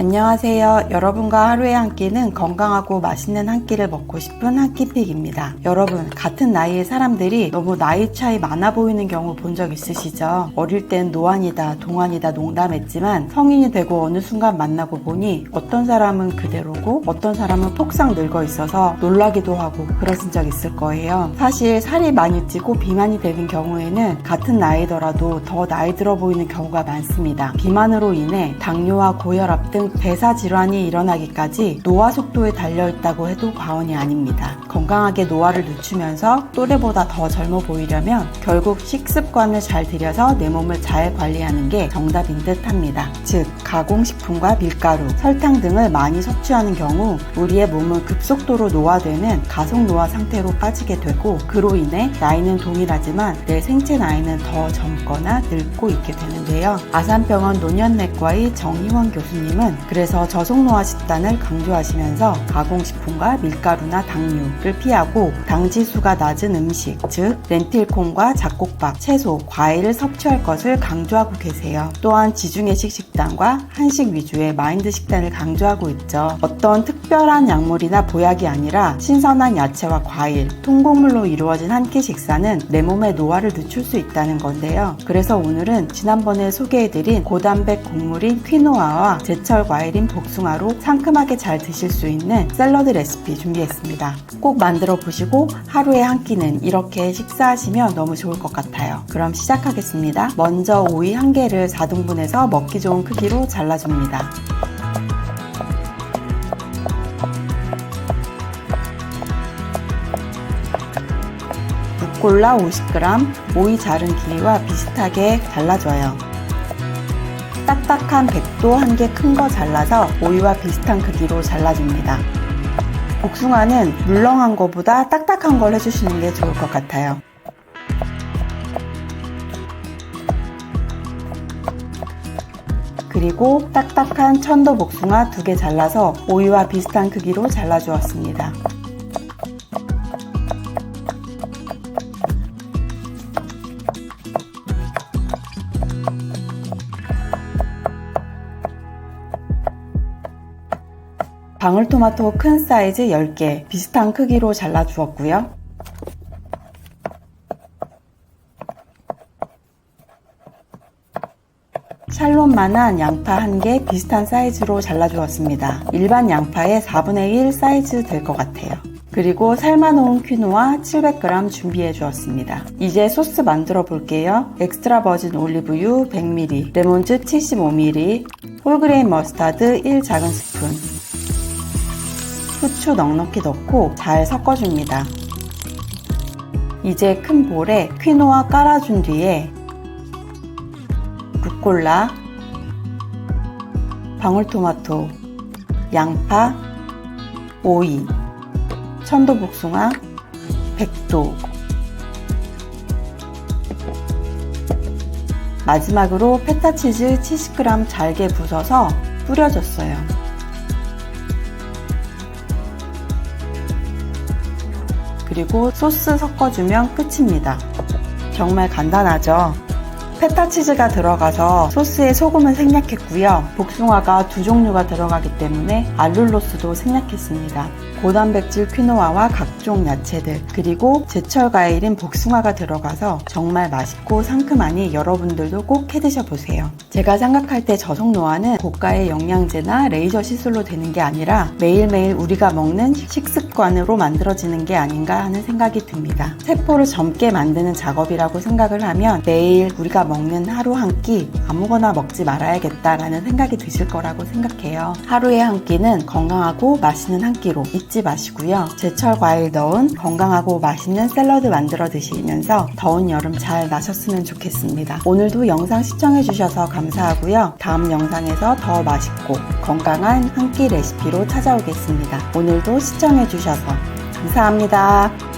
안녕하세요. 여러분과 하루의 한 끼는 건강하고 맛있는 한 끼를 먹고 싶은 한 끼픽입니다. 여러분, 같은 나이의 사람들이 너무 나이 차이 많아 보이는 경우 본 적 있으시죠? 어릴 땐 노안이다, 동안이다 농담했지만 성인이 되고 어느 순간 만나고 보니 어떤 사람은 그대로고 어떤 사람은 폭삭 늙어 있어서 놀라기도 하고 그러신 적 있을 거예요. 사실 살이 많이 찌고 비만이 되는 경우에는 같은 나이더라도 더 나이 들어 보이는 경우가 많습니다. 비만으로 인해 당뇨와 고혈압 등 대사 질환이 일어나기까지 노화 속도에 달려 있다고 해도 과언이 아닙니다. 건강하게 노화를 늦추면서 또래보다 더 젊어 보이려면 결국 식습관을 잘 들여서 내 몸을 잘 관리하는 게 정답인 듯 합니다. 즉, 가공식품과 밀가루, 설탕 등을 많이 섭취하는 경우 우리의 몸은 급속도로 노화되는 가속 노화 상태로 빠지게 되고 그로 인해 나이는 동일하지만 내 생체 나이는 더 젊거나 늙고 있게 되는데요. 아산병원 노년내과의 정희원 교수님은 그래서 저속노화 식단을 강조하시면서 가공식품과 밀가루나 당류를 피하고 당지수가 낮은 음식, 즉 렌틸콩과 잡곡밥, 채소, 과일을 섭취할 것을 강조하고 계세요. 또한 지중해식 식단과 한식 위주의 마인드 식단을 강조하고 있죠. 어떤 특별한 약물이나 보약이 아니라 신선한 야채와 과일, 통곡물로 이루어진 한 끼 식사는 내 몸의 노화를 늦출 수 있다는 건데요. 그래서 오늘은 지난번에 소개해드린 고단백 곡물인 퀴노아와 제철 과일인 복숭아로 상큼하게 잘 드실 수 있는 샐러드 레시피 준비했습니다. 꼭 만들어 보시고 하루에 한 끼는 이렇게 식사하시면 너무 좋을 것 같아요. 그럼 시작하겠습니다. 먼저 오이 한 개를 4등분해서 먹기 좋은 크기로 잘라줍니다. 루꼴라 50g, 오이 자른 길이와 비슷하게 잘라줘요. 딱딱한 백도 한 개 큰 거 잘라서 오이와 비슷한 크기로 잘라줍니다. 복숭아는 물렁한 거보다 딱딱한 걸 해주시는 게 좋을 것 같아요. 그리고 딱딱한 천도 복숭아 두 개 잘라서 오이와 비슷한 크기로 잘라주었습니다. 방울토마토 큰 사이즈 10개 비슷한 크기로 잘라 주었고요. 샬롯만한 양파 1개 비슷한 사이즈로 잘라주었습니다. 일반 양파의 4분의 1 사이즈 될 것 같아요. 그리고 삶아놓은 퀴노아 700g 준비해 주었습니다. 이제 소스 만들어 볼게요. 엑스트라 버진 올리브유 100ml, 레몬즙 75ml, 홀그레인 머스타드 1 작은 스푼, 후추 넉넉히 넣고 잘 섞어줍니다. 이제 큰 볼에 퀴노아 깔아준 뒤에 루꼴라, 방울토마토, 양파, 오이, 천도복숭아, 백도 마지막으로 페타치즈 70g 잘게 부숴서 뿌려줬어요. 그리고 소스 섞어주면 끝입니다. 정말 간단하죠? 페타 치즈가 들어가서 소스에 소금은 생략했고요. 복숭아가 두 종류가 들어가기 때문에 알룰로스도 생략했습니다. 고단백질 퀴노아와 각종 야채들 그리고 제철 과일인 복숭아가 들어가서 정말 맛있고 상큼하니 여러분들도 꼭 해드셔 보세요. 제가 생각할 때 저속 노화는 고가의 영양제나 레이저 시술로 되는 게 아니라 매일매일 우리가 먹는 식습관으로 만들어지는 게 아닌가 하는 생각이 듭니다. 세포를 젊게 만드는 작업이라고 생각을 하면 매일 우리가 먹는 하루 한 끼 아무거나 먹지 말아야겠다라는 생각이 드실 거라고 생각해요. 하루에 한 끼는 건강하고 맛있는 한 끼로 잊지 마시고요. 제철 과일 넣은 건강하고 맛있는 샐러드 만들어 드시면서 더운 여름 잘 나셨으면 좋겠습니다. 오늘도 영상 시청해 주셔서 감사하고요. 다음 영상에서 더 맛있고 건강한 한 끼 레시피로 찾아오겠습니다. 오늘도 시청해 주셔서 감사합니다.